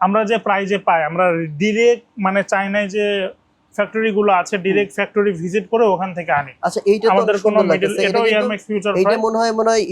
আমরা যে প্রাইজে পাই আমরা ডিরেক্ট মানে চাইনায় যে ফ্যাক্টরি গুলো আছে ডিরেক্ট ফ্যাক্টরি ভিজিট করে ওখান থেকে আনি। আচ্ছা এইটা আমাদের কোনো মিডল এটা এটাও কিন্তু- ইয়ারম্যাক্স ফিউচার এইটা মনে হয় মনে হয়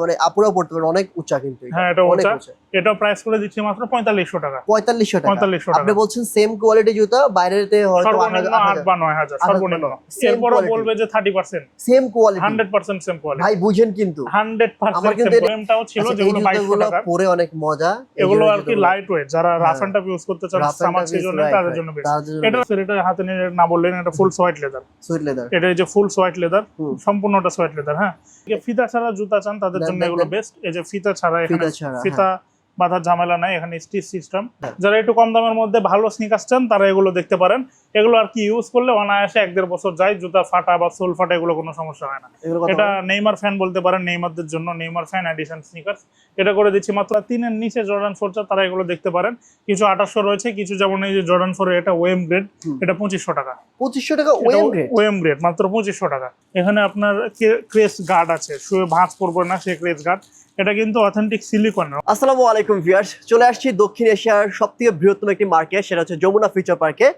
মানে আপুরা পড়তে পারে অনেক উঁচা কিন্তু হ্যাঁ, এটা উঁচা। এটাও প্রাইস করে দিচ্ছি মাত্র পঁয়তাল্লিশশো টাকা। পঁয়তাল্লিশশো টাকা। পঁয়তাল্লিশশো আপনি বলছেন সেম কোয়ালিটি জুতা বাইরেতে হয়তো সর্বনিম্ন আট বা নয় হাজার আট হাজার সর্বনিম্ন। এরপরও বলবে যে thirty percent same quality hundred percent same quality ভাই বুঝেন কিন্তু। হান্ড্রেড আমার কিন্তু এটা- এমটাও ছিল আচ্ছা, যেগুলো বাইশশো জুতাগুলো টাকা পরে অনেক মজা। এগুলো আর কি লাইট ওয়েট যারা হ্যাঁ। রাফ টাফ ইউজ করতে চান সামার সিজনে তাদের জন্য বেস্ট এটা এটা হাতে নিয়ে না বললেন এটা full suede leather suede leather এটা এই যে ফুল সোয়াইট লেদার। সম্পূর্ণটা সোয়াইট লেদার হ্যাঁ? ফিতা ছাড়া জুতা চান তাদের জন্য এগুলো বেস্ট এই যে ফিতা ছাড়া এখানে ফিতা বাধার ঝামেলা নাই এখানে স্টিচ সিস্টেম হ্যাঁ। যারা একটু কম দামের মধ্যে ভালো স্নিকার্স চান তারা এগুলো দেখতে পারেন। এগুলো আর কি ইউজ করলে অনায়াসে এক দেড় বছর যায় জুতা ফাটা বা সোল ফাটা এগুলো কোনো সমস্যা হয় না। এটা নেইমার ফ্যান বলতে পারেন নেইমারদের জন্য নেইমার ফ্যান এডিশন স্নিকার্স এটা করে দিচ্ছি মাত্র তিনের নিচে জর্ডান ফোর তারা এগুলো দেখতে পারেন। কিছু আঠাশশো রয়েছে কিছু যেমন এই যে জর্ডান ফোর এটা ওয়েম গ্রেড এটা পঁচিশশো টাকা। পঁচিশশো টাকা ওয়েম গ্রেড ওয়েম গ্রেড মাত্র পঁচিশশো টাকা। এখানে আপনার ক্রেস গার্ড আছে শুয়ে ভাঁজ পড়বে না সে ক্রেস গার্ড এটা কিন্তু অথেন্টিক সিলিকন আসসালামু আলাইকুম ভিউয়ার্স চলে আসছি দক্ষিণ এশিয়ার সবথেকে বৃহত্তম একটি মার্কেট সেটা হচ্ছে যমুনা ফিউচার পার্কে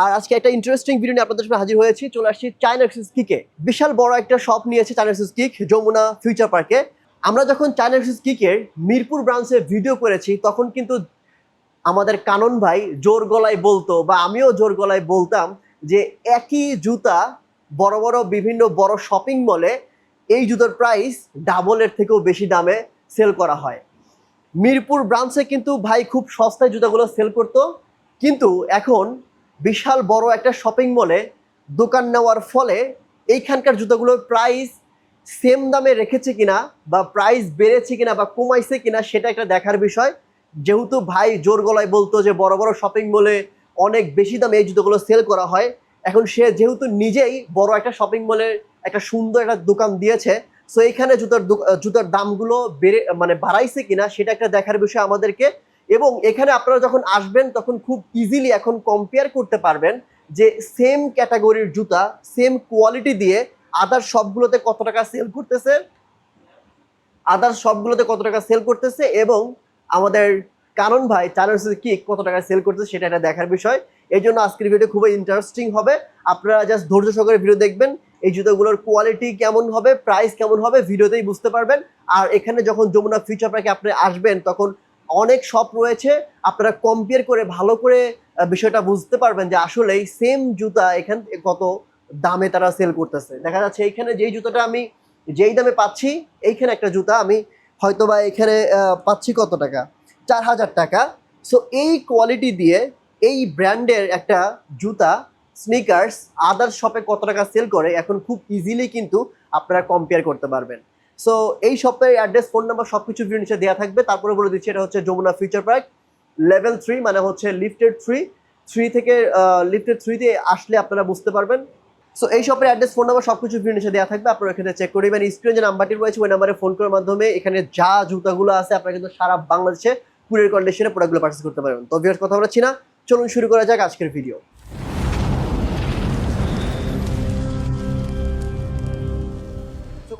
আর আজকে একটা ইন্টারেস্টিং ভিডিও নিয়ে আপনাদের সামনে হাজির হয়েছি। চলে আসছি চায়না এক্সিস কিকে বিশাল বড় একটা শপ নিয়েছে China axis kick Jamuna future পার্কে আমরা যখন চায়না এক্সিস কিকের মিরপুর ব্রাঞ্চে ভিডিও করেছি, তখন কিন্তু আমাদের কানন ভাই জোর গলায় বলতো বা আমিও জোর গলায় বলতাম যে একই জুতা বড় বড় বিভিন্ন বড় শপিং মলে এই জুতোর প্রাইস ডাবলের থেকেও বেশি দামে সেল করা হয়। মিরপুর ব্রাঞ্চে কিন্তু ভাই খুব সস্তায় জুতাগুলো সেল করতো। কিন্তু এখন বিশাল বড় একটা শপিং মলে দোকান নেওয়ার ফলে এইখানকার জুতাগুলোর প্রাইস সেম দামে রেখেছে কিনা বা প্রাইস বেড়েছে কিনা বা কমাইছে কিনা সেটা একটা দেখার বিষয়। যেহেতু ভাই জোর গলায় বলতো যে বড় বড় শপিং মলে অনেক বেশি দামে এই জুতোগুলো সেল করা হয়, এখন সে যেহেতু নিজেই বড় একটা শপিং মলের একটা সুন্দর একটা দোকান দিয়েছে সো এইখানে জুতার জুতার দামগুলো বেড়ে মানে বাড়াইছে কিনা সেটা একটা দেখার বিষয় আমাদেরকে। এবং এখানে আপনারা যখন আসবেন, তখন খুব ইজিলি এখন কম্পেয়ার করতে পারবেন যে সেম ক্যাটাগরির জুতা সেম কোয়ালিটি দিয়ে আদার সবগুলোতে কত টাকা সেল করতেছে আদার সবগুলোতে কত টাকা সেল করতেছে এবং আমাদের কারণ ভাই চার্জ কি কত টাকা সেল করতেছে সেটা এটা দেখার বিষয়। এই জন্য আজকের ভিডিও খুবই ইন্টারেস্টিং হবে। আপনারা জাস্ট ধৈর্য সহকারে ভিডিও দেখবেন, এই জুতোগুলোর কোয়ালিটি কেমন হবে প্রাইস কেমন হবে ভিডিওতেই বুঝতে পারবেন। আর এখানে যখন যমুনা ফিউচার পার্কে আপনি আসবেন, তখন অনেক শপ রয়েছে, আপনারা কম্পেয়ার করে, ভালো করে বিষয়টা বুঝতে পারবেন যে আসলে সেম জুতা এখান কত দামে তারা সেল করতেছে। দেখা যাচ্ছে এইখানে যেই জুতাটা আমি, যেই দামে পাচ্ছি, এইখানে একটা জুতা আমি হয়তো বা এখানে পাচ্ছি কত টাকা? চার হাজার টাকা। সো এই কোয়ালিটি দিয়ে এই ব্র্যান্ডের একটা জুতা স্নিকার্স আদার শপে কত টাকা সেল করে, এখন খুব ইজিলি কিন্তু আপনারা কম্পেয়ার করতে পারবেন। সো এই সপ্তাহে অ্যাড্রেস ফোন নাম্বার সব কিছু নিচে দেওয়া থাকবে। তারপরে বলে দিচ্ছি, এটা হচ্ছে Jamuna future park level three মানে হচ্ছে লিফটেড থ্রি থ্রি থেকে লিফটেড থ্রিতে আসলে আপনারা বুঝতে পারবেন। সো এই শপের অ্যাড্রেস ফোন নাম্বার সব কিছু ভিডিও নিচে দেওয়া থাকবে। আপনারা এখানে চেক করে নেবেন। স্ক্রিনে যে নাম্বারটি রয়েছে, ওই নাম্বারে ফোন করার মাধ্যমে এখানে যা জুতাগুলো আছে, আপনারা কিন্তু সারা বাংলাদেশে কুরিয়ার কন্ডিশনে প্রোডাক্টগুলো পার্চেস করতে পারবেন। তো ভিউয়ার্স কথা বলছি না। চলুন শুরু করা যাক আজকের ভিডিও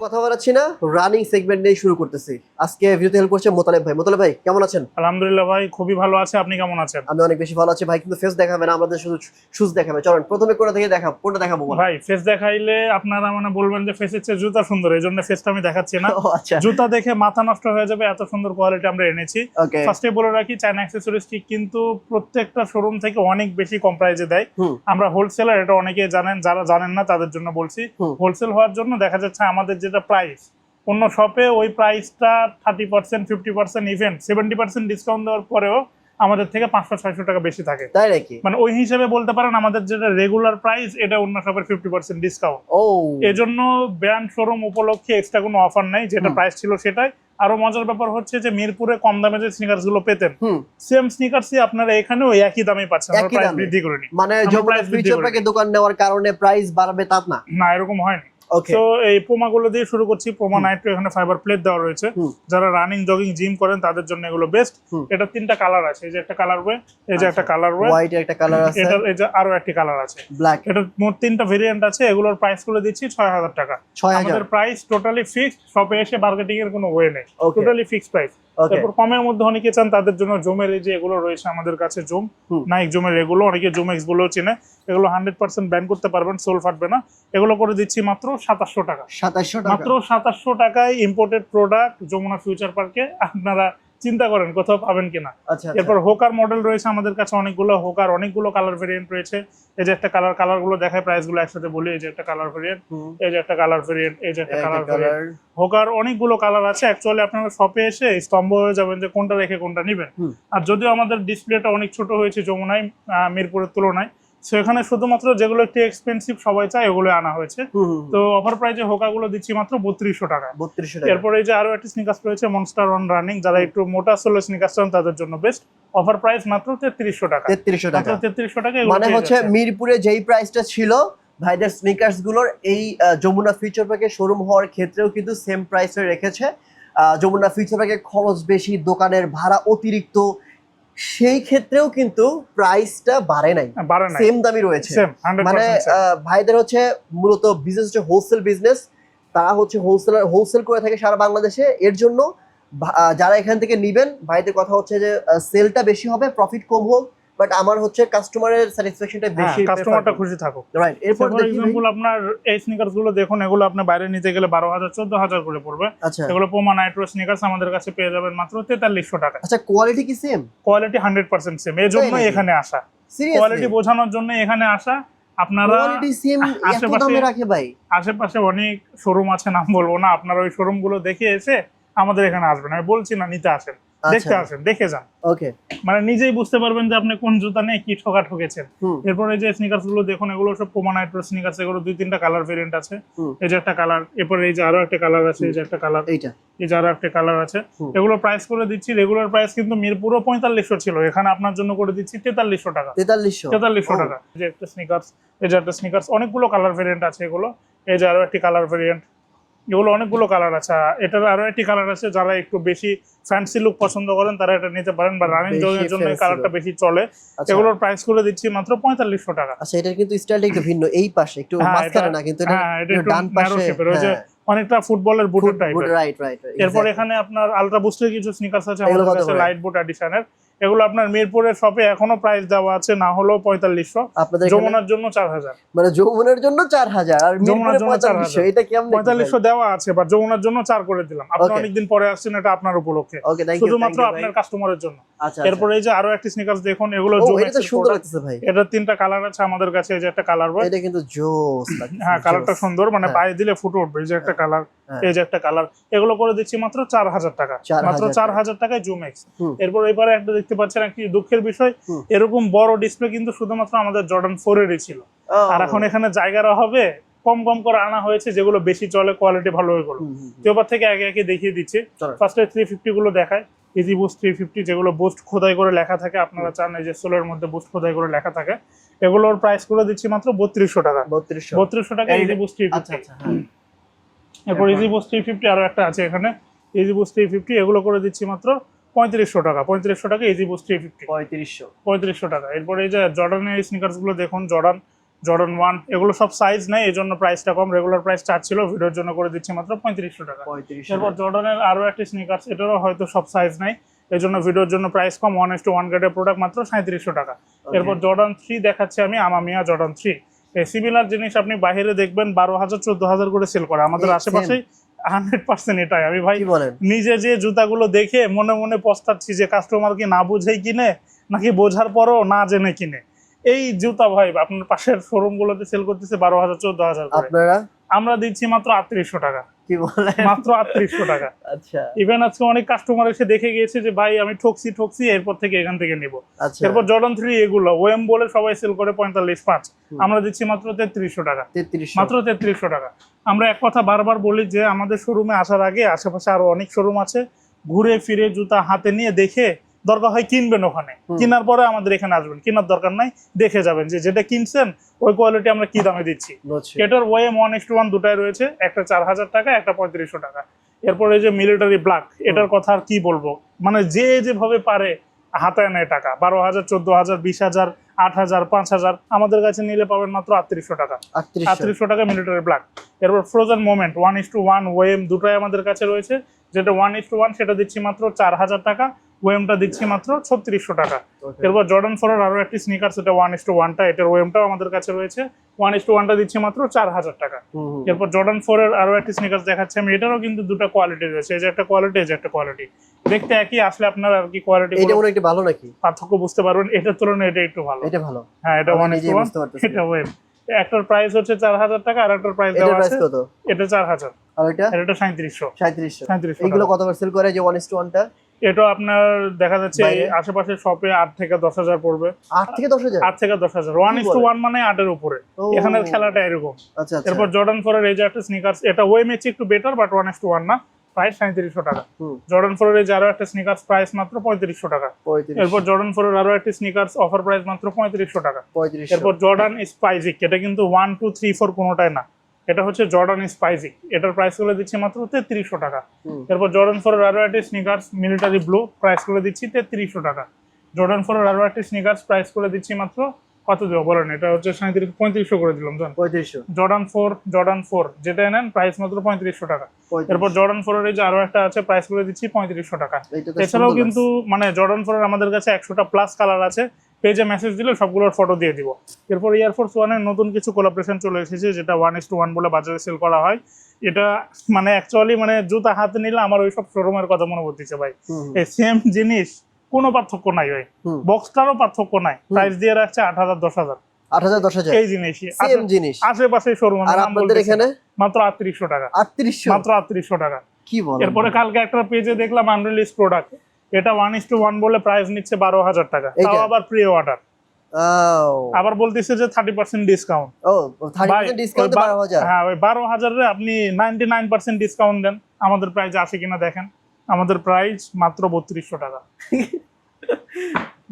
কথা বলাচ্ছি না রানিং সেগমেন্ট নিয়ে শুরু করতেছি। আজকে ভিডিওতে হেল্প করছে মোতালেব ভাই। মোতালেব ভাই কেমন আছেন? আলহামদুলিল্লাহ ভাই খুবই ভালো আছে। আপনি কেমন আছেন? আমি অনেক বেশি ভালো আছি ভাই কিন্তু ফেস দেখাবে না আমাদের শুধু শুজ দেখাবে। চলেন প্রথমে কোনটা থেকে দেখাবো কোনটা দেখাবো ভাই ফেস দেখাইলে আপনারা মানে বলবেন যে ফেসের চেয়ে জুতা সুন্দর এই জন্য ফেসটা আমি দেখাচ্ছি না। আচ্ছা। জুতা দেখে মাথা নষ্ট হয়ে যাবে এত সুন্দর কোয়ালিটি আমরা এনেছি। ফার্স্টে বলে রাখি চায়না অ্যাক্সেসরিজ কিন্তু প্রত্যেকটা শোরুম থেকে অনেক বেশি কম প্রাইজে দেয়। আমরা হোলসেলার এটা অনেকে জানেন যারা জানেন না তাদের জন্য বলছি। হোলসেল হওয়ার জন্য দেখা যাচ্ছে আমাদের যেটা প্রাইস অন্য শপে ওই প্রাইসটা thirty percent fifty percent even seventy percent discount দেওয়ার পরেও আমাদের থেকে পাঁচশো ছয়শো টাকা বেশি থাকে। তাই নাকি? মানে ওই হিসেবে বলতে পারেন আমাদের যেটা রেগুলার প্রাইস এটা অন্য শপের ফিফটি পার্সেন্ট ডিসকাউন্ট ও। এজন্য ব্র্যান্ড শোরুম উপলক্ষে এক্সট্রা কোনো অফার নাই যেটা প্রাইস ছিল সেটাই। আরও মজার ব্যাপার হচ্ছে যে মিরপুরে কম দামে যে স্নিকার্সগুলো পেতেন সেম স্নিকার্সই আপনারা এখানে ওই একই দামে পাচ্ছেন একই প্রাইস দামে? বৃদ্ধি করিনি। মানে ফিউচার। দোকান নেওয়ার কারণে প্রাইস বাড়বে তা না। না এরকম হয়নি। তো এই পোমা গুলো দিয়ে শুরু করছি। পোমা। নাইট্রো এখানে ফাইবার প্লেট দেওয়া রয়েছে। যারা রানিং জগিং জিম করেন তাদের জন্য এগুলো বেস্ট। এটা তিনটা কালার আছে। এই যে একটা কালার ওয়ে এই যে একটা কালার ওয়ে হোয়াইট একটা কালার আছে। এটা এই যে আরও একটি কালার আছে। ব্ল্যাক এটা মোট তিনটা ভেরিয়েন্ট আছে। এগুলোর প্রাইস করে দিচ্ছি ছয় হাজার টাকা। ছয় হাজার। আমাদের প্রাইস টোটালি ফিক্সড শপে এসে মার্কেটিং এর কোনো ওয়ে নেই। টোটালি ফিক্সড প্রাইস ওকে এরপর কমের মধ্যে অনেকে চান তাদের জন্য জোমের এই যে এগুলো রয়েছে আমাদের কাছে জোম। নাইক জোমের এগুলো অনেকে জোম এক্সগুলো চেনে। এগুলো হান্ড্রেড পার্সেন্ট ব্যান করতে পারবেন সোল ফাটবে না। এগুলো করে দিচ্ছি মাত্র সাতাশশো টাকা। সাতাশশো মাত্র সাতাশশো টাকায় ইম্পোর্টেড প্রোডাক্ট যমুনা ফিউচার পার্কে আপনারা চিন্তা করেন কোথাও পাবেন কিনা। আচ্ছা আচ্ছা। এরপর হোকার মডেল রয়েছে আমাদের কাছে অনেকগুলো। হোকার অনেকগুলো কালার ভেরিয়েন্ট রয়েছে। এই যে একটা কালার কালারগুলো দেখায় প্রাইসগুলো একসাথে বলি। এই যে একটা কালার ভেরিয়েন্ট এই যে একটা কালার ভেরিয়েন্ট এই যে একটা কালার ভেরিয়েন্ট হোকার অনেকগুলো কালার আছে। অ্যাকচুয়ালি আপনারা শপে এসে স্তম্ভ হয়ে যাবেন যে কোনটা রেখে কোনটা নেবেন। আর যদিও আমাদের ডিসপ্লেটা অনেক ছোট হয়েছে যমুনায় মিরপুরের তুলনায় সো এখানে শুধুমাত্র যেগুলো একটু এক্সপেন্সিভ সবাই চায় ওগুলো আনা হয়েছে। তো অফার প্রাইজে হোকাগুলো দিচ্ছি মাত্র বত্রিশশো টাকা। বত্রিশশো টাকা। এরপরে এই যে আরও একটা স্নিকার্স রয়েছে মনস্টার অন রানিং যারা একটু মোটা সোলো স্নিকার্স চান তাদের জন্য বেস্ট অফার প্রাইস মাত্র তেত্রিশশো টাকা। তেত্রিশশো টাকা। তেত্রিশশো টাকা মানে হচ্ছে মিরপুরে যেই প্রাইসটা ছিল ভাইদের স্নিকার্সগুলোর এই যমুনা ফিউচার পার্কে শোরুম হওয়ার ক্ষেত্রেও কিন্তু সেম প্রাইসে রেখেছে। যমুনা ফিউচার পার্কে খরচ বেশি দোকানের ভাড়া অতিরিক্ত সেই ক্ষেত্রেও কিন্তু প্রাইসটা বাড়ে নাই। হ্যাঁ, সেম দামই রয়েছে। মানে ভাইদের হচ্ছে মূলত বিজনেস হচ্ছে হোলসেল বিজনেস তারা হচ্ছে হোলসেলার হোলসেল করে থাকে সারা বাংলাদেশে। এর জন্য যারা এখান থেকে নিবেন ভাইদের কথা হচ্ছে যে সেলটা বেশি হবে প্রফিট কম হোক। বাট আমার হচ্ছে কাস্টমারের স্যাটিসফ্যাকশনটা বেশি কাস্টমারটা খুশি থাকুক। রাইট এরপর এক্সাম্পল আপনার এই স্নিকার্সগুলো দেখুন এগুলো আপনি বাইরে নিতে গেলে বারো হাজার চোদ্দ হাজার করে পড়বে। আচ্ছা। এগুলো পোমা নাইট্রো স্নিকার্স আমাদের কাছে পেয়ে যাবেন মাত্র তেতাল্লিশশো টাকা। আচ্ছা কোয়ালিটি কি same quality hundred percent same এই জন্যই নাকি? এখানে আসা। কোয়ালিটি বোঝানোর জন্য এখানে আসা। আপনারা আশেপাশে- রাখে ভাই। আশেপাশে অনেক শোরুম আছে নাম বলব না আপনারা ওই শোরুমগুলো দেখে এসে আমাদের এখানে আসবেন। আমি বলছি না নিতে আসেন। দেখতে আচ্ছা। আসেন দেখে যান। ওকে। মানে নিজেই বুঝতে পারবেন যে আপনি কোন জুতা নিয়ে কি ঠকা ঠকেছেন। এরপরে যে স্নিকার্সগুলো দেখুন এগুলো সব পোমা নাইট্রো স্নিকার্স এগুলো দুই তিনটা কালার ভেরিয়েন্ট আছে। এই যে একটা কালার এরপরে এই যে আরও একটা কালার আছে এই যে একটা কালার এইটা। এই যে আরও একটা কালার আছে। এগুলো প্রাইস করে দিচ্ছি রেগুলার প্রাইস কিন্তু মিরপুরও পঁয়তাল্লিশশো ছিল এখানে আপনার জন্য করে দিচ্ছি তেতাল্লিশশো টাকা। তেতাল্লিশশো। তেতাল্লিশশো টাকা। যে একটা স্নিকার্স এই যে একটা স্নিকার্স অনেকগুলো কালার ভেরিয়েন্ট আছে এগুলো। এই যে আরও একটি কালার ভেরিয়েন্ট এগুলো অনেকগুলো কালার আছে। এটার আরও একটি কালার আছে যারা একটু বেশি ফ্যান্সি লুক পছন্দ করেন তারা এটা নিতে পারেন বা রানিং জনের জন্য কালারটা বেশি চলে। আচ্ছা। এগুলোর প্রাইস করে দিচ্ছি মাত্র পঁয়তাল্লিশশো টাকা। আচ্ছা এটার কিন্তু স্টাইলটা একটু ভিন্ন এই পাশে একটু হ্যাঁ, মাঝখানে না কিন্তু এটা হ্যাঁ ডান পাশে যে হ্যাঁ, অনেকটা ফুটবলের বুটের টাইপের রাইট right, এরপর এখানে আপনার আলট্রা বুস্টের কিছু স্নিকার্স আছে আমাদের কাছে লাইট বুট এডিশনের এগুলো আপনার মিরপুরের শপে এখনও প্রাইস দেওয়া আছে না হলেও পঁয়তাল্লিশশো। আপনাদের যমুনার জন্য চার হাজার। মানে যমুনার জন্য চার হাজার আর যমুনার জন্য পঁয়তাল্লিশশো 4,000 এটা কেমন পঁয়তাল্লিশশো দেওয়া আছে বা যমুনার জন্য চার করে দিলাম। আপনি অনেকদিন পরে আসছেন এটা আপনার উপলক্ষে। শুধুমাত্র আপনার কাস্টমারের জন্য। আচ্ছা এরপরে এই যে আরও একটি স্নিকার্স দেখুন এগুলো এটা তিনটা কালার আছে আমাদের কাছে এই যে একটা কালার বয় এটা কিন্তু জোস হ্যাঁ কালারটা সুন্দর মানে হ্যাঁ। পায়ে দিলে ফুটে উঠবে এই যে একটা কালার হ্যাঁ। এই যে একটা কালার এগুলো করে দিচ্ছি মাত্র চার হাজার টাকা। মাত্র চার হাজার টাকায় জুম এক্স হুম। এরপর এবারে একটা দেখতে পাচ্ছেন একটি দুঃখের বিষয় এরকম বড় ডিসপ্লে কিন্তু শুধুমাত্র আমাদের জর্ডান ফোর এরই ছিল। আর এখন এখানে জায়গার অভাবে কম কম করে আনা হয়েছে যেগুলো বেশি চলে কোয়ালিটি ভালো। তো এবার থেকে একে একে দেখিয়ে দিচ্ছি। ফার্স্টে থ্রি ফিফটি গুলো দেখায়। ইজি বুস্ট থ্রি ফিফটি যেগুলো বুস্ট খোদাই করে লেখা থাকে আপনারা চান এই যে সোলের মধ্যে বুস্ট খোদাই করে লেখা থাকে। এগুলোর প্রাইস করে দিচ্ছি মাত্র বত্রিশশো টাকা। বত্রিশশো। টাকা ইজি বুস্ট থ্রি ফিফটি। এরপর ইজি বুস্ট থ্রি ফিফটি আরও একটা আছে এখানে। ইজি বুস্ট থ্রি ফিফটি এগুলো করে দিচ্ছি মাত্র পঁয়ত্রিশশো টাকা পঁয়ত্রিশশো টাকা ইজি বুস্ট থ্রি ফিফটি পঁয়ত্রিশশো। পঁয়ত্রিশশো টাকা। এরপরে এই যে জর্ডানের স্নিকার্সগুলো দেখুন জর্ডান জর্ডান ওয়ান এগুলো সব সাইজ নেই এই জন্য প্রাইসটা কম। রেগুলার প্রাইস চার ছিল ভিডিওর জন্য করে দিচ্ছি মাত্র পঁয়ত্রিশশো টাকা। পঁয়ত্রিশশো এরপর জর্ডানের আরও একটি স্নিকার্স এটারও হয়তো সব সাইজ নাই এই জন্য ভিডিওর জন্য প্রাইস কম ওয়ান এস টু ওয়ান গ্রেডের প্রোডাক্ট মাত্র সাঁত্রিশশো টাকা। এরপর জর্ডান থ্রি দেখাচ্ছি আমি আমামিয়া জর্ডান থ্রি সিমিলার জিনিস আপনি বাইরে দেখবেন বারো হাজার চোদ্দ হাজার করে সেল করে। আমাদের আশেপাশেই হান্ড্রেড পার্সেন্ট এটাই। আমি ভাই নিজে যে জুতাগুলো দেখে মনে মনে পস্তাচ্ছি যে কাস্টমার কি না বুঝেই কিনে নাকি বোঝার পরও না জেনে কিনে। এই জুতা ভাই আপনার পাশের শোরুম গুলোতে সেল করতেছে বারো হাজার চোদ্দ হাজার আপনারা? আমরা দিচ্ছি মাত্র আটত্রিশশো টাকা। কি মাত্র আটত্রিশশো টাকা। আচ্ছা। ইভেন আজকে অনেক কাস্টমার এসে দেখে গিয়েছে যে ভাই আমি ঠকছি ঠকছি এরপর থেকে এখান থেকে নিব। আচ্ছা। এরপর জর্ডন থ্রি এগুলো ওয়েম বলে সবাই সেল করে পঁয়তাল্লিশ পাঁচ। আমরা দিচ্ছি মাত্র তেত্রিশশো টাকা। মাত্র তেত্রিশশো টাকা। আমরা এক কথা বারবার বলি যে আমাদের শোরুমে আসার আগে আশেপাশে আরও অনেক শোরুম আছে। ঘুরে ফিরে জুতা হাতে নিয়ে দেখে দরকার হয় কিনবেন ওখানে। কেনার পরে আমাদের এখানে আসবেন। কেনার দরকার নাই দেখে যাবেন যে যেটা কিনছেন ওই কোয়ালিটি আমরা কি দামে দিচ্ছি। এটার OEM one is to one দুটাই রয়েছে একটা চার হাজার টাকা একটা পঁয়ত্রিশশো টাকা। এরপরে যে মিলিটারি ব্ল্যাক এটার কথা আর কি বলব? মানে যে যেভাবে পারে হাতায় নেয় টাকা। বারো হাজার চোদ্দ হাজার বিশ হাজার আট হাজার পাঁচ হাজার আমাদের কাছে নিলে পাবেন মাত্র আটত্রিশশো টাকা। আটত্রিশশো। টাকা মিলিটারি ব্ল্যাক এরপর frozen moment one is to one OEM দুটাই আমাদের কাছে রয়েছে। যেটা ওয়ান ইস টু ওয়ান সেটা দিচ্ছি মাত্র চার হাজার টাকা। ওয়েমটা দিচ্ছি মাত্র ছত্রিশশো টাকা। এরপর জর্ডান ফোরের আরও একটি স্নিকার সেটা ওয়ান ইস টু ওয়ানটা এটার ওয়েমটাও আমাদের কাছে রয়েছে। ওয়ান ইস টু ওয়ানটা দিচ্ছি মাত্র চার হাজার টাকা। এরপর জর্ডান ফোরের আরও একটি স্নিকার দেখাচ্ছি আমি এটারও কিন্তু দুটো কোয়ালিটি রয়েছে। এই যে একটা কোয়ালিটি এই যে একটা কোয়ালিটি দেখতে একই আসলে আপনার আর কি কোয়ালিটি এটা মনে একটু ভালো নাকি? পার্থক্য বুঝতে পারবেন এটার তুলনায় এটা একটু ভালো। এটা ভালো। হ্যাঁ এটা ওয়ান ইস টু ওয়ান। এটা ওয়েম একটার প্রাইস হচ্ছে চার হাজার টাকা আর একটার প্রাইস দেওয়া আছে এটা চার হাজার। আর এটা? এটা সাঁত্রিশশো সাঁত্রিশশো সাঁত্রিশশো এইগুলো কত সেল করে? যে ওয়ান ইস টু? ওয়ানটা এটা আপনার দেখা যাচ্ছে আশেপাশে শপে আট থেকে দশ হাজার পড়বে। আট থেকে দশ হাজার? আট থেকে দশ হাজার। ওয়ান ইস টু ওয়ান মানে আটের উপরে। ও। এখানের খেলাটা এরকম। আচ্ছা আচ্ছা। এরপর জর্ডান ফোরের এই যে একটা স্নিকার্স এটা ওয়েম এর চেয়ে একটু better but one is to one না। প্রাইস সাঁত্রিশশো টাকা। জর্ডান ফোরের এই যে আরও একটা স্নিকার্স প্রাইস মাত্র পঁয়ত্রিশশো টাকা। এরপর জর্ডান ফোরের আরও একটি স্নিকার্স অফার প্রাইস মাত্র পঁয়ত্রিশশো টাকা। এরপর জর্ডান স্পাইজিক এটা কিন্তু ওয়ান টু থ্রি ফোর কোনোটাই না। এটা হচ্ছে জর্ডান স্পাইসি এটার প্রাইসগুলো দিচ্ছি মাত্র তেত্রিশশো টাকা। এরপর জর্ডান ফোরের আরও স্নিকার্স মিলিটারি ব্লু প্রাইস করে দিচ্ছি তেত্রিশশো টাকা। জর্ডান ফোরের আরও স্নিকার্স প্রাইস করে দিচ্ছি মাত্র কত দেবো বলেন? এটা হচ্ছে সাঁত্রিশ পঁয়ত্রিশশো করে দিলাম জান। পঁয়ত্রিশশো। জর্ডান ফোর জর্ডান ফোর যেটা নেন প্রাইস মাত্র পঁয়ত্রিশশো টাকা। এরপর জর্ডান ফোরের এই যে আরও একটা আছে প্রাইস করে দিচ্ছি পঁয়ত্রিশশো টাকা। এছাড়াও কিন্তু মানে জর্ডান ফোরের আমাদের কাছে একশোটা প্লাস কালার আছে। পেজে মেসেজ দিলে সবগুলোর ফটো দিয়ে দিব। এরপর এয়ারফোর্স ওয়ানের নতুন কিছু কোলাবরেশন চলে এসেছে যেটা ওয়ান ইস টু ওয়ান বলে বাজারে সেল করা হয়। এটা মানে অ্যাকচুয়ালি মানে জুতা হাতে নিলে আমার ওই সব শোরুমের কথা মনে পড়তেছে ভাই। এই সেম জিনিস কোনো পার্থক্য নাই ভাই। বক্সটারও পার্থক্য নাই। প্রাইস দিয়ে রাখছে আট হাজার দশ হাজার। আট হাজার দশ হাজার। এই সেম জিনিস। আশেপাশে শোরুম আর আপনাদের এখানে? মাত্র আটত্রিশশো টাকা। আটত্রিশশো? মাত্র আটত্রিশশো টাকা। কি বল এরপরে কালকে একটা পেজে দেখলাম আনরিলিজ প্রোডাক্ট এটা ওয়ান ইস টু ওয়ান বলে প্রাইস নিচ্ছে বারো হাজার টাকা। তাও আবার প্রি অর্ডার আবার বলতেছে যে থার্টি পার্সেন্ট ডিসকাউন্ট ও ডিসকাউন্ট বারো হাজার। হ্যাঁ ওই বারো হাজারে আপনি নাইনটি নাইন পার্সেন্ট ডিসকাউন্ট দেন। আমাদের প্রাইস আসে কিনা দেখেন। আমাদের প্রাইস মাত্র বত্রিশশো টাকা।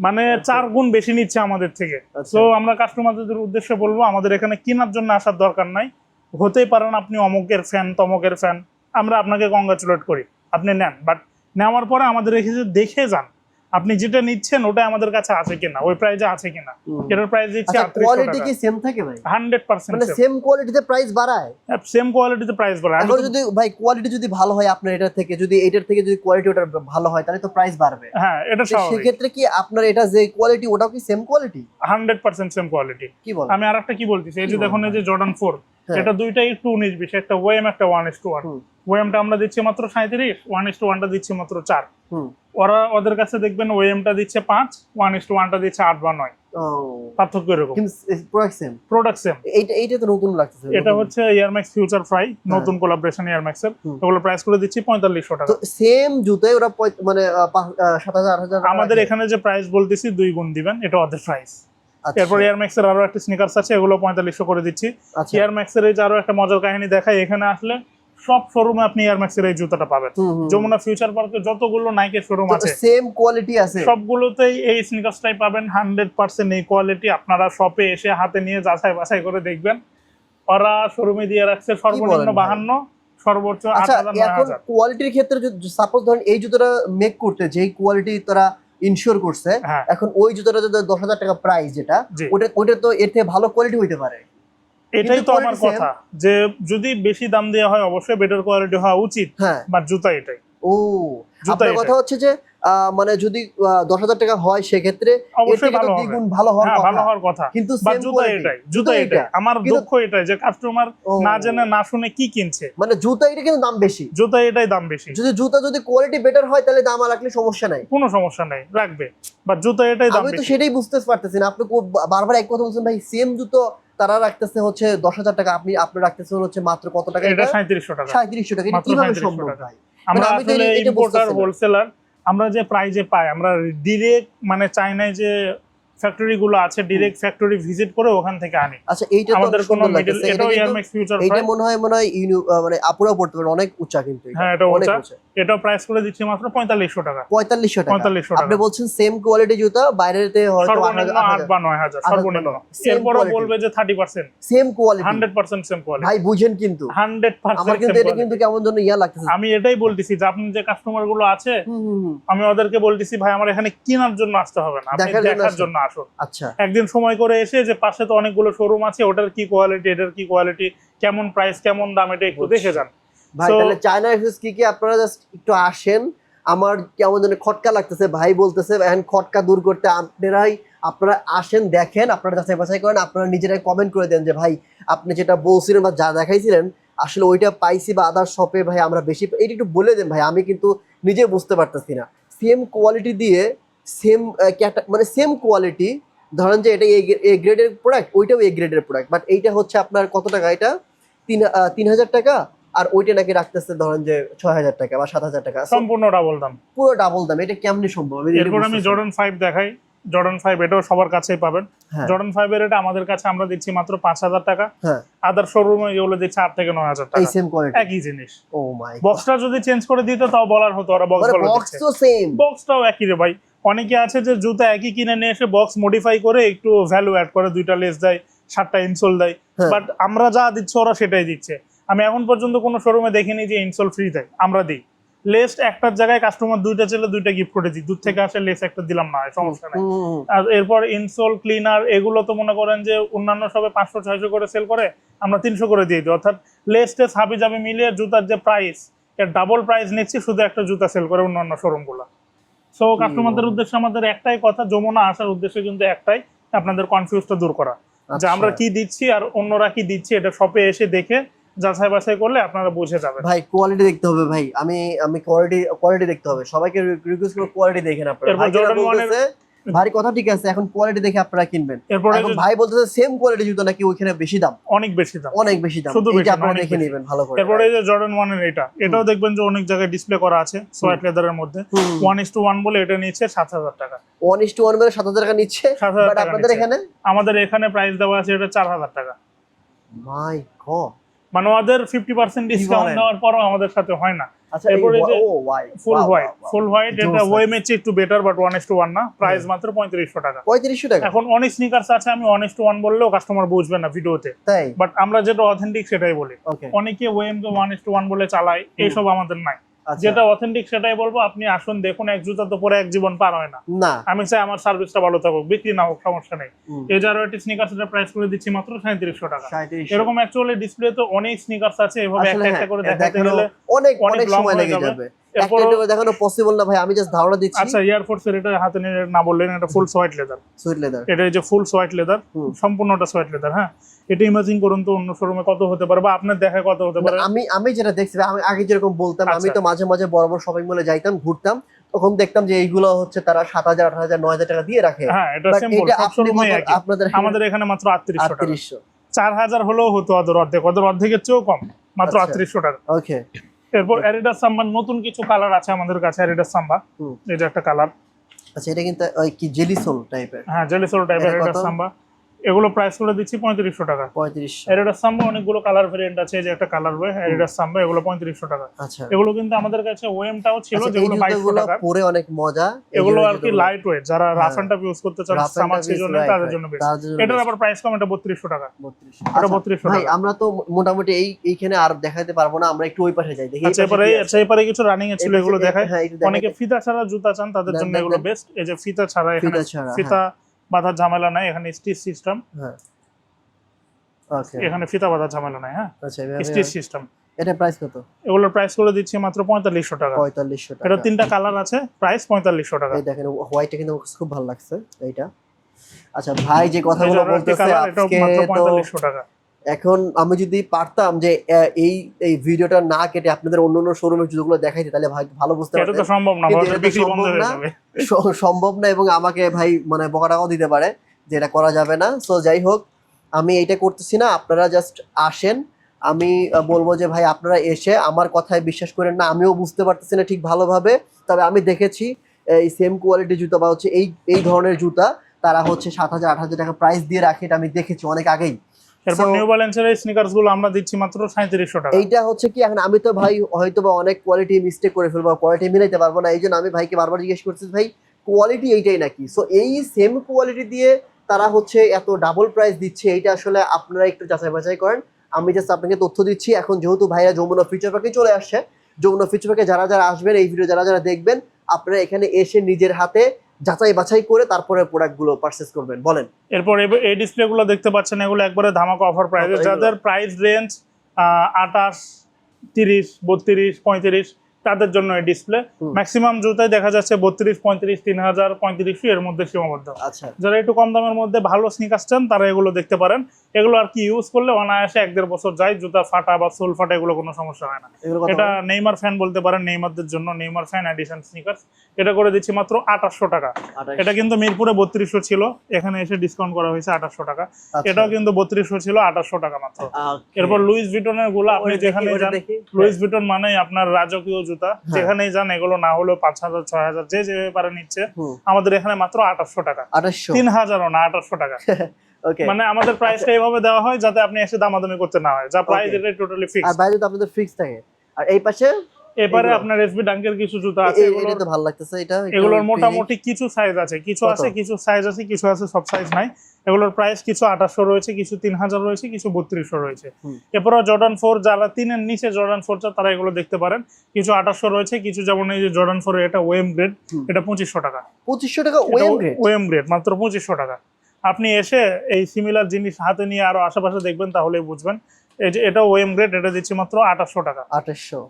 মানে চার গুণ বেশি নিচ্ছে আমাদের থেকে। আচ্ছা। তো আমরা কাস্টমারদের উদ্দেশ্যে বলব আমাদের এখানে কেনার জন্য আসার দরকার নাই। হতেই পারেন আপনি অমুকের ফ্যান তমকের ফ্যান আমরা আপনাকে কংগ্রাচুলেট করি। আপনি নেন বাট নেওয়ার পরে আমাদের এখানে দেখে যান আপনি যেটা নিচ্ছেন ওটা আমাদের কাছে আছে কিনা ওই প্রাইজে আছে কিনা। এটার প্রাইস দিচ্ছে আচ্ছা কোয়ালিটি কি সেম থাকে ভাই? হান্ড্রেড পার্সেন্ট মানে সেম কোয়ালিটিতে প্রাইস বাড়ায়? সেম কোয়ালিটিতে প্রাইস এখন যদি ভাই কোয়ালিটি যদি ভালো হয় আপনার এটার থেকে যদি এটার থেকে যদি কোয়ালিটি ওটা ভালো হয় তাহলে তো প্রাইস বাড়বে। হ্যাঁ এটা স্বাভাবিক। সেক্ষেত্রে কি আপনার এটা যে কোয়ালিটি ওটাও কি same quality hundred percent same quality কি বল আমি আর একটা কি বলতেছি? এই যে দেখুন এই যে জর্ডান ফোর হ্যাঁ। এটা দুইটাই একটু উনিশ বিশ একটা ওয়েম একটা ওয়ান ইস টু ওয়ান। ওয়েমটা আমরা দিচ্ছি মাত্র সাঁত্রিশ ওয়ান ইস টু ওয়ানটা দিচ্ছি মাত্র চার। ওরা ওদের কাছে দেখবেন ওয়েমটা দিচ্ছে পাঁচ ওয়ান ইস টু ওয়ানটা দিচ্ছে আট বা নয়। পার্থক্য এরকম। প্রোডাক্ট সেম প্রোডাক্ট সেম এইটা এইটা তো নতুন লাগতেছে। এটা হচ্ছে এয়ারম্যাক্স ফিউচার ফ্রাই নতুন কোলাবরেশন এয়ারম্যাক্স এর। ওগুলো প্রাইস করে দিচ্ছি টাকা। তো সেম জুতাই ওরা মানে টাকা আমাদের এখানে যে প্রাইস বলতেছি দুই গুণ দিবেন এটা ওদের প্রাইস এরপর এয়ারম্যাক্স এর আরও একটা স্নিকার্স আছে এগুলো পঁয়তাল্লিশশো করে দিচ্ছি। আচ্ছা। এয়ারম্যাক্স এর এই যে আরও একটা মজার কাহিনী দেখায় এখানে আসলে সব শোরুমে আপনি এয়ারম্যাক্স এর এই জুতাটা পাবেন। যমুনা ফিউচার পার্কে যতগুলো নাইকের শোরুম আছে সেম কোয়ালিটি আছে। সবগুলোতেই এই স্নিকার্সটাই পাবেন। হান্ড্রেড পার্সেন্ট এই কোয়ালিটি আপনারা শপে এসে হাতে নিয়ে যাচাই বাছাই করে দেখবেন। ওরা শোরুমে দিয়ে রাখছে সর্বনিম্ন বাহান্ন সর্বোচ্চ আট আচ্ছা এখন হাজার। কোয়ালিটির ক্ষেত্রে সাপোজ ধরেন এই জুতোটা মেক করতে যেই কোয়ালিটি তারা ইনশিওর করছে হ্যাঁ। এখন ওই জুতোটা যদি দশ হাজার টাকা প্রাইস যেটা ওটা ওটা তো এর থেকে ভালো কোয়ালিটি হইতে পারে। এটাই তো আমার কথা যে যদি বেশি দাম দেওয়া হয় অবশ্যই বেটার কোয়ালিটি হওয়া উচিত। হ্যাঁ। বা জুতা এটাই। ও আপনার কথা হচ্ছে যে মানে যদি দশ হাজার টাকা হয় সেক্ষেত্রে দ্বিগুণ ভালো হওয়ার হ্যাঁ কথা। কিন্তু জুতা এটাই জুতা এটাই। আমার দুঃখ এটাই যে কাস্টমার না জেনে না শুনে কি কিনছে। মানে জুতা এটা কিন্তু দাম বেশি। জুতা এটাই দাম বেশি। যদি জুতা যদি কোয়ালিটি বেটার হয় তাহলে দাম রাখলে সমস্যা নাই। কোনো সমস্যা নেই রাখবে। বা জুতা এটাই দাম আমি তো সেটাই বুঝতে পারতেছি না। আপনি বারবার এক কথা বলছেন ভাই সেম জুতো তারা রাখতেছে হচ্ছে দশ হাজার টাকা। আপনি আপনি রাখতেছেন হচ্ছে মাত্র কত টাকা? এটা সাঁত্রিশশো টাকা। সাঁত্রিশশো টাকা। এটা কীভাবে সম্ভব। ভাই? আমরা আসলে এটা- এটা ইম্পোর্টার হোলসেলার আমরা যে প্রাইজে পাই আমরা ডিরেক্ট মানে চাইনায় যে ফ্যাক্টরি গুলো আছে ডিরেক্ট ফ্যাক্টরি ভিজিট করে ওখান থেকে আনি। আচ্ছা এইটা আমাদের কোনো মিডল এটা এটাও ফিউচার এটা মনে হয় মনে হয় মানে আপুরা পড়তে পারে অনেক উঁচা কিন্তু হ্যাঁ, এটা অনেক উঁচা। এটাও প্রাইস করে দিচ্ছি মাত্র পঁয়তাল্লিশশো টাকা। আপনি বলছেন সেম কোয়ালিটি জুতা বাইরেতে হয়তো সর্বনিম্ন বা এরপরও বলবে যে thirty percent same quality hundred percent same quality ভাই বুঝেন কিন্তু। হান্ড্রেড আমার কিন্তু এটা কিন্তু কেমন যেন ইয়া লাগতেছে। আমি এটাই বলতেছি যে আপনি যে কাস্টমারগুলো আছে। আমি ওদেরকে বলতেছি ভাই আমার এখানে কেনার জন্য আসতে হবে না। আপনি দেখার জন্য আসুন। আচ্ছা। একদিন সময় করে এসে যে পাশে তো অনেকগুলো শোরুম আছে ওটার কি কোয়ালিটি এটার কি কোয়ালিটি কেমন প্রাইস কেমন দাম এটা একটু দেখে যান। ভাই তাহলে চায়না কি কি? আপনারা জাস্ট একটু আসেন। আমার কেমন যেন খটকা লাগতেছে। ভাই বলতেছে এখন খটকা দূর করতে আপনারাই আপনারা আসেন দেখেন আপনারা যাচাই বাছাই করেন আপনারা নিজেরাই কমেন্ট করে দেন যে ভাই আপনি যেটা বলছিলেন বা যা দেখাইছিলেন আসলে ওইটা পাইছি বা আদার শপে ভাই আমরা বেশি এটা একটু বলে দেন ভাই আমি কিন্তু নিজে বুঝতে পারতেছি না। সেম কোয়ালিটি দিয়ে সেম মানে সেম কোয়ালিটি ধরেন যে এটা এ গ্রেডের প্রোডাক্ট ওইটাও এ গ্রেডের প্রোডাক্ট বাট এইটা হচ্ছে আপনার কত টাকা এটা? তিন তিন হাজার টাকা? আর ওইটা নাকি রাখতেছে ধরেন যে ছয় হাজার টাকা বা সাত হাজার টাকা। সম্পূর্ণ ডাবল দাম। পুরো ডাবল দাম এটা কেমনি সম্ভব? আমি এরপর আমি জর্ডন ফাইভ দেখাই। জর্ডন ফাইভ এটাও সবার কাছেই পাবেন। হ্যাঁ। জর্ডন ফাইভ এর এটা আমাদের কাছে আমরা দিচ্ছি মাত্র পাঁচ হাজার টাকা। হ্যাঁ। আদার শোরুমে এগুলো দিচ্ছে আট থেকে নয় হাজার টাকা। সেম কোয়ালিটি একই জিনিস। ও মাই বক্সটা যদি চেঞ্জ করে দিত তাও বলার হতো ওরা বক্স বলে বক্স তো সেম বক্সটাও একই রে ভাই। অনেকে আছে যে জুতা একই কিনে নিয়ে এসে বক্স মডিফাই করে একটু ভ্যালু অ্যাড করে দুইটা লেস দেয় সাতটা ইনসোল দেয়। হ্যাঁ। বাট আমরা যা দিচ্ছি ওরা সেটাই দিচ্ছে। আমি এখন পর্যন্ত কোনো শোরুমে দেখিনি যে ইনসোল ফ্রি দেয়। আমরা দিই। লেস্ট একটার জায়গায় কাস্টমার দুইটা ছেলে দুইটা গিফট করে দিই দূর থেকে আসে লেস একটা দিলাম না সমস্যা নেই। আর এরপর ইনসোল ক্লিনার এগুলো তো মনে করেন যে অন্যান্য সবে পাঁচশো ছয়শো করে সেল করে আমরা তিনশো করে দিয়ে দিই। অর্থাৎ লেস্টেস হাবি জাবি মিলিয়ে জুতার যে প্রাইস এর ডাবল প্রাইস নিচ্ছি শুধু একটা জুতা সেল করে অন্যান্য শোরুমগুলো সো কাস্টমারদের উদ্দেশ্যে আমাদের একটাই কথা যমুনা আসার উদ্দেশ্য কিন্তু একটাই আপনাদের কনফিউজটা দূর করা। যে আচ্ছা। আমরা কি দিচ্ছি আর অন্যরা কি দিচ্ছি এটা শপে এসে দেখে যাচাই বাছাই করলে আপনারা বুঝে যাবেন। ভাই কোয়ালিটি দেখতে হবে ভাই। আমি আমি কোয়ালিটি কোয়ালিটি দেখতে হবে। সবাইকে রিকোয়েস্ট করব কোয়ালিটি দেখেন আপনারা। এর- ভাই কথা ঠিক আছে এখন কোয়ালিটি দেখে আপনারা কিনবেন। এরপরে এখন ভাই বলতেছে সেম কোয়ালিটি জুতো নাকি ওইখানে বেশি দাম? অনেক বেশি দাম। অনেক বেশি দাম। না, আপনারা দেখে নেবেন ভালো করে। এরপরে এই যে জর্ডন ওয়ানের এটা এটাও দেখবেন যে অনেক জায়গায় ডিসপ্লে করা আছে সোয়াইট লেদারের মধ্যে। ওয়ান ইস টু ওয়ান বলে এটা নিচ্ছে সাত হাজার টাকা। ওয়ান ইস টু ওয়ান মানে সাত হাজার টাকা নিচ্ছে? 7,000 বাট আপনাদের এখানে? আমাদের এখানে প্রাইস দেওয়া আছে এটা চার হাজার টাকা। মাই গড মানে ওদের ফিফটি পার্সেন্ট ডিসকাউন্ট দেওয়ার পরও আমাদের সাথে হয় না। এরপরে যে ফুল হোয়াইট ফুল হোয়াইট এটা এর চেয়ে একটু better but one two one না। প্রাইস মাত্র পঁয়ত্রিশশো টাকা। পঁয়ত্রিশশো টাকা? এখন অনেক স্নিকার্স আছে আমি ওয়ান টু ওয়ান বললেও কাস্টমার বুঝবে না ভিডিওতে। বাট আমরা যেটা অথেন্টিক সেটাই বলি। অনেকে ওয়েম কে ওয়ান টু ওয়ান বলে চালায় এইসব আমাদের নাই। যেটা অথেন্টিক সেটাই বলব আপনি আসুন দেখুন এক জুতা তো পরে এক জীবন পার হয় না। আমি চাই আমার সার্ভিসটা ভালো থাকুক বিক্রি না হোক সমস্যা নেই। এই স্নিকার্স এর প্রাইস করে দিচ্ছি মাত্র সাঁত্রিশশো টাকা। এরকম অ্যাকচুয়ালি ডিসপ্লে তো অনেক স্নিকার্স আছে এভাবে একটা একটা হ্যাঁ, করে দেখাতে গেলে অনেক অনেক সময় লেগে যাবে। দেখানো পসিবল না ভাই আমি জাস্ট ধারণা দিচ্ছি। আচ্ছা এটা হাতে নিয়ে না বললেন এটা ফুল লেদার লেদার এটা যে ফুল লেদার। সম্পূর্ণটা লেদার হ্যাঁ? এটা ইমাজিন করুন তো অন্য শোরুমে কত হতে পারে বা আপনার কত হতে পারে। আমি আমি যেটা দেখছি আমি আগে যেরকম বলতাম আমি আচ্ছা। তো মাঝে মাঝে বড় বড় শপিং মলে যাইতাম ঘুরতাম তখন দেখতাম যে এইগুলো হচ্ছে তারা সাত হাজার আট হাজার নয় হাজার টাকা দিয়ে রাখে। হ্যাঁ এটা আপনাদের আমাদের এখানে মাত্র আটত্রিশশো চার হাজার হলেও হতো ওদের অর্ধেক ওদের অর্ধেকের চেয়েও কম মাত্র আচ্ছা। আটত্রিশশো টাকা। ওকে এরপর অ্যাডিডাস সাম্বার নতুন কিছু কালার আছে আমাদের কাছে অ্যাডিডাস সাম্বা। এই একটা কালার আচ্ছা এটা কিন্তু ওই কি জেলিসোল টাইপের হ্যাঁ জেলিসোল টাইপের এটা অ্যাডিডাস সাম্বা এগুলো প্রাইস করে দিচ্ছি পঁয়ত্রিশশো টাকা। পঁয়ত্রিশশো। অ্যাডিডাস সাম্বা অনেকগুলো কালার ভেরিয়েন্ট আছে যে একটা কালার বই অ্যাডিডাস সাম্বা এগুলো পঁয়ত্রিশশো টাকা। আচ্ছা। এগুলো কিন্তু আমাদের কাছে ওয়েমটাও ছিল আচ্ছা, যেগুলো বাইশশো টাকা। পরে অনেক মজা এগুলো আর কি লাইট ওয়েট যারা রাফ হ্যাঁ। অ্যান্ড টাফ ইউজ করতে চান সামার সিজনে তাদের জন্য বেস্ট তাদের জন্য এটার আবার প্রাইস কম এটা বত্রিশশো টাকা। 32 এটা আচ্ছা, বত্রিশশো ভাই টাকা। আমরা তো মোটামুটি এই এইখানে আর দেখাতে পারব না আমরা একটু ওই পাশে যাই দেখি আচ্ছা এবারে আচ্ছা এবারে কিছু রানিং এ ছিল এগুলো দেখায় হ্যাঁ, দেখাই। অনেকে ফিতা ছাড়া জুতা চান তাদের জন্য এগুলো বেস্ট এই যে ফিতা ছাড়া এখানে ফিতা ছাড়া, ফিতা বাঁধার ঝামেলা নাই এখানে স্টিচ সিস্টেম হ্যাঁ। ওকে এখানে ফিতা বাঁধার ঝামেলা নাই হ্যাঁ? আচ্ছা স্টিচ সিস্টেম এটা প্রাইস কত? এগুলোর প্রাইস করে দিচ্ছি মাত্র পঁয়তাল্লিশশো টাকা। পঁয়তাল্লিশশো এটা তিনটা কালার আছে প্রাইস পঁয়তাল্লিশশো টাকা। এই দেখেন হোয়াইটটা কিন্তু খুব ভালো লাগছে এইটা। আচ্ছা ভাই যে কথাগুলো বলতেছে আজকে মাত্র তো পঁয়তাল্লিশশো টাকা। এখন আমি যদি পারতাম যে এই এই ভিডিওটা না কেটে আপনাদের অন্য অন্য শোরুমের জুতোগুলো দেখাইতে তাহলে ভাই ভালো বুঝতে এটা তো পারতেন। সম্ভব না সম্ভব হয়ে না। যাবে। সম্ভব না এবং আমাকে ভাই মানে বকা টাকাও দিতে পারে যে এটা করা যাবে না। সো যাই হোক আমি এইটা করতেছি না আপনারা জাস্ট আসেন। আমি বলব যে ভাই আপনারা এসে আমার কথায় বিশ্বাস করেন না আমিও বুঝতে পারতেছি না ঠিক ভালোভাবে। তবে আমি দেখেছি এই সেম কোয়ালিটি জুতা বা হচ্ছে এই এই ধরনের জুতা তারা হচ্ছে সাত হাজার আট হাজার টাকা প্রাইস দিয়ে রাখে এটা আমি দেখেছি অনেক আগেই। এরপর নিউ ব্যালেন্সের এই স্নিকার্সগুলো আমরা দিচ্ছি মাত্র সাঁত্রিশশো টাকা। এইটা হচ্ছে কি এখন আমি তো ভাই হয়তো বা অনেক কোয়ালিটি মিস্টেক করে ফেলব কোয়ালিটি মিলাইতে পারব না এই জন্য আমি ভাইকে বারবার জিজ্ঞেস করছি ভাই কোয়ালিটি এইটাই নাকি? সো এই সেম কোয়ালিটি দিয়ে তারা হচ্ছে এত ডাবল প্রাইস দিচ্ছে এইটা আসলে আপনারা একটু যাচাই বাছাই করেন। আমি জাস্ট আপনাকে তথ্য দিচ্ছি এখন যেহেতু ভাইরা যমুনা ফিউচার পার্কে চলে আসছে যমুনা ফিউচার পার্কে যারা যারা আসবেন এই ভিডিও যারা যারা দেখবেন আপনারা এখানে এসে নিজের হাতে যাচাই বাছাই করে তারপরে প্রোডাক্টগুলো পারচেস করবেন বলেন। এরপর এই ডিসপ্লে গুলো দেখতে পাচ্ছেন এগুলো একবারে ধামাকা অফার প্রাইস যাদের প্রাইস রেঞ্জ আটাশ তিরিশ বত্রিশ পঁয়ত্রিশ তাদের জন্য এই ডিসপ্লে ম্যাক্সিমাম জুতাই দেখা যাচ্ছে বত্রিশ পঁয়ত্রিশ তিন হাজার পঁয়ত্রিশশো এর মধ্যে সীমাবদ্ধ। আচ্ছা। যারা একটু কম দামের মধ্যে ভালো স্নিকার্স চান তারা এগুলো দেখতে পারেন। এগুলো আর কি ইউজ করলে অনায়াসে এক দেড় বছর যায় জুতা ফাটা বা সোল ফাটা এগুলো কোনো সমস্যা হয় না। এটা নেইমার ফ্যান বলতে পারেন নেইমারদের জন্য নেইমার ফ্যান এডিশন স্নিকার্স এটা করে দিচ্ছি মাত্র আঠাশশো টাকা। এটা কিন্তু মিরপুরে বত্রিশশো ছিল এখানে এসে ডিসকাউন্ট করা হয়েছে আঠাশশো টাকা। আচ্ছা। এটাও কিন্তু বত্রিশশো ছিল আঠাশশো টাকা মাত্র। এরপর লুইস ভিটনেরগুলো আপনি যেখানে। লুইস ভিটন মানে আপনার রাজকীয় জুতা হ্যাঁ। যেখানেই যান এগুলো না হলেও পাঁচ হাজার ছয় হাজার যে যেভাবে পারে নিচ্ছে। আমাদের এখানে মাত্র আঠাশশো টাকা। তিন হাজারও না আঠাশশো টাকা। মানে আমাদের প্রাইসটা এইভাবে দেওয়া হয় যাতে আপনি এসে দামাদামি করতে না হয়। যা প্রাইস. এটা টোটালি ফিক্স আর বাইরে তো আপনাদের ফিক্স থাকে। আর এই পাশে এবারে আপনার এসবি ডাঙ্কের কিছু জুতা আছে এ- এগুলোর এটা তো ভালো লাগতেছে এটা এগুলোর মোটামুটি কিছু সাইজ আছে কিছু? আছে কিছু সাইজ আছে কিছু আছে সব সাইজ নাই। এগুলোর প্রাইস কিছু আঠাশশো রয়েছে কিছু তিন হাজার রয়েছে কিছু বত্রিশশো রয়েছে। হুম। এরপরও জর্ডান ফোর যারা তিনের নিচে জর্ডান ফোর তারা এগুলো দেখতে পারেন। কিছু আঠাশশো রয়েছে কিছু যেমন এই যে জর্ডান ফোর এটা ওয়েম গ্রেড এটা পঁচিশশো টাকা। পঁচিশশো টাকা ওয়েম গ্রেড ওয়েম গ্রেড মাত্র পঁচিশশো টাকা। আপনি এসে এই সিমিলার জিনিস হাতে নিয়ে আরও আশেপাশে দেখবেন তাহলেই বুঝবেন। এই যে এটা ওয়েম গ্রেড এটা দিচ্ছি মাত্র আঠাশশো টাকা। আঠাশশো।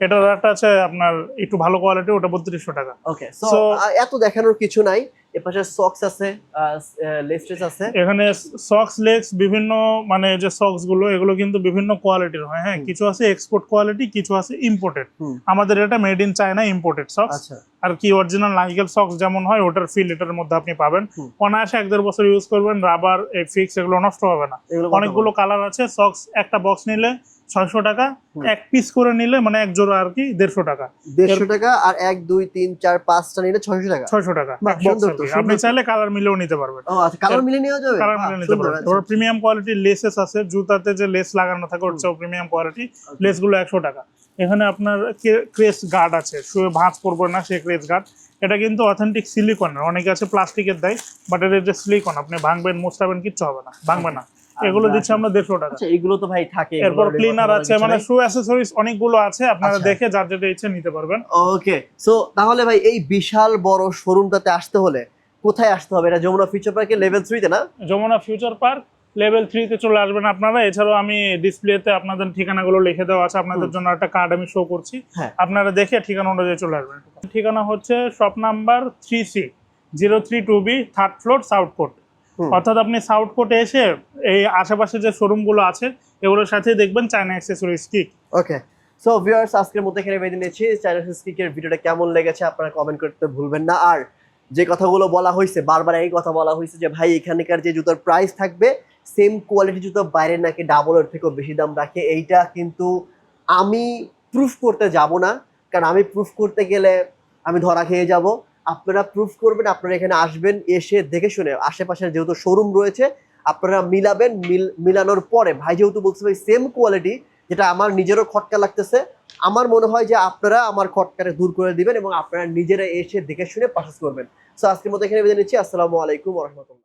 এটার একটা আছে আপনার একটু ভালো কোয়ালিটি ওটা বত্রিশশো টাকা। ওকে সো এত দেখানোর কিছু নাই। এ পাশে সক্স আছে লেস্টেস আছে। এখানে সক্স লেগস বিভিন্ন মানে যে সক্সগুলো এগুলো কিন্তু বিভিন্ন কোয়ালিটির হয় হ্যাঁ? কিছু আছে এক্সপোর্ট কোয়ালিটি কিছু আছে ইম্পোর্টেড আমাদের এটা made in China imported socks আর কি অরিজিনাল নাইকেল সক্স যেমন হয় ওটার ফিল এটার মধ্যে আপনি পাবেন। অনায়াসে এক দেড় বছর ইউজ করবেন রাবার ফিক্স এগুলো নষ্ট হবে না। অনেকগুলো কালার আছে সক্স একটা বক্স নিলে ছয়শো টাকা এক পিস করে নিলে মানে এক জোড়া আর কি দেড়শো টাকা। দেড়শো টাকা আর এক দুই তিন চার পাঁচটা নিলে ছয়শো টাকা। ছয়শো টাকা। আপনি চাইলে কালার মিলেও নিতে পারবেন। আচ্ছা কালার মিলে নেওয়া যাবে? কালার মিলে নিতে পারবেন। আচ্ছা। তারপর প্রিমিয়াম কোয়ালিটির লেসেস আছে জুতাতে যে লেস লাগানো থাকে ওর প্রিমিয়াম কোয়ালিটি লেসগুলো একশো টাকা। এখানে আপনার ক্রেস গার্ড আছে। শুয়ে ভাঁজ পড়বে না সে ক্রেস গার্ড এটা কিন্তু অথেন্টিক সিলিকনের অনেকে আছে প্লাস্টিকের দেয় বাট এটা যে সিলিকন আপনি ভাঙবেন মোস্টাবেন কিচ্ছু হবে না। ভাঙবে না। এগুলো দিচ্ছে আমরা দেড়শো টাকা। আচ্ছা এগুলো তো ভাই থাকে এরপর ক্লিনার আছে মানে শু অ্যাসেসরিজ অনেকগুলো আছে আপনারা আচ্ছা। দেখে যার যেটা ইচ্ছে নিতে পারবেন। ওকে সো তাহলে ভাই এই বিশাল বড় শোরুমটাতে আসতে হলে কোথায় আসতে হবে? এটা যমুনা ফিউচার পার্কে লেভেল থ্রিতে না? যমুনা ফিউচার পার্ক লেভেল থ্রিতে চলে আসবেন আপনারা। এছাড়াও আমি ডিসপ্লেতে আপনাদের ঠিকানাগুলো লিখে দেওয়া আছে আপনাদের জন্য একটা কার্ড আমি শো করছি। হ্যাঁ। আপনারা দেখে ঠিকানা অনুযায়ী চলে আসবেন। ঠিকানা হচ্ছে shop number three C zero three two B third floor south court অর্থাৎ আপনি সাউথ কোর্টে এসে এই আশেপাশে যে শোরুমগুলো আছে, এগুলোর সাথে দেখবেন চায়না অ্যাক্সেসরিজ কি। ওকে সো ভিউয়ার্স আজকের মতো এখানে বেঁধে নিয়েছি চ্যানেল স্পিকের ভিডিওটা কেমন লেগেছে আপনারা কমেন্ট করতে ভুলবেন না। আর যে কথাগুলো বলা হয়েছে, বারবার এই কথা বলা হয়েছে যে, ভাই, এখানকার যে জুতোর প্রাইস থাকবে সেম কোয়ালিটি জুতো বাইরে নাকি ডাবলের থেকেও বেশি দাম রাখে। এইটা কিন্তু আমি প্রুফ করতে যাব না। কারণ আমি প্রুফ করতে গেলে আমি ধরা খেয়ে যাব। আপনারা প্রুফ করবেন, আপনারা এখানে আসবেন, এসে দেখে শুনে আশেপাশের যেহেতু শোরুম রয়েছে আপনারা মিলাবেন, মিল- মিলানোর পরে, ভাই যেহেতু বলছে ভাই সেম কোয়ালিটি যেটা আমার নিজেরও খটকা লাগতেছে, আমার মনে হয় যে আপনারা আমার খটকাটা দূর করে দিবেন এবং আপনারা নিজেরা এসে দেখে শুনে পারচেস করবেন। সো আজকের মতো এখানে বিদায় নিচ্ছি, আসসালামু আলাইকুম রহমতুল্লাহ।